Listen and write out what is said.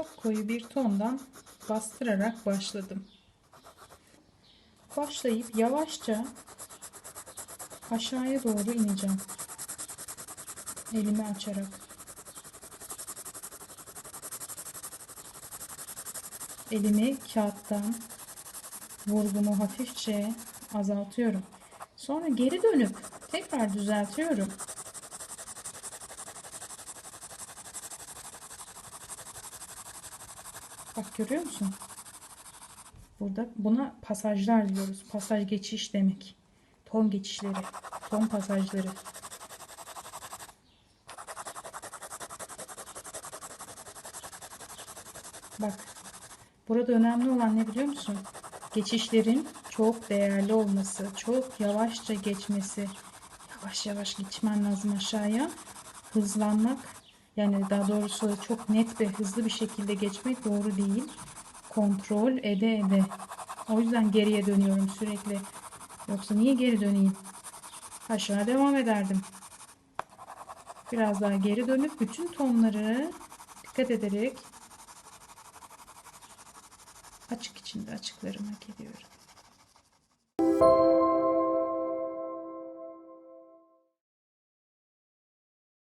Kopkoyu bir tondan bastırarak başladım. Başlayıp yavaşça aşağıya doğru ineceğim. Elimi açarak. Elimi kağıttan vurgumu hafifçe azaltıyorum. Sonra geri dönüp tekrar düzeltiyorum. Bak görüyor musun? Burada buna pasajlar diyoruz. Pasaj geçiş demek. Ton geçişleri, ton pasajları. Bak. Burada önemli olan ne biliyor musun? Geçişlerin çok değerli olması, çok yavaşça geçmesi. Yavaş yavaş geçmen lazım aşağıya. Hızlanmak yani daha doğrusu çok net ve hızlı bir şekilde geçmek doğru değil. Kontrol ede ede. O yüzden geriye dönüyorum sürekli. Yoksa niye geri döneyim? Aşağı devam ederdim. Biraz daha geri dönüp bütün tonları dikkat ederek açık içinde açıklarıma geliyorum.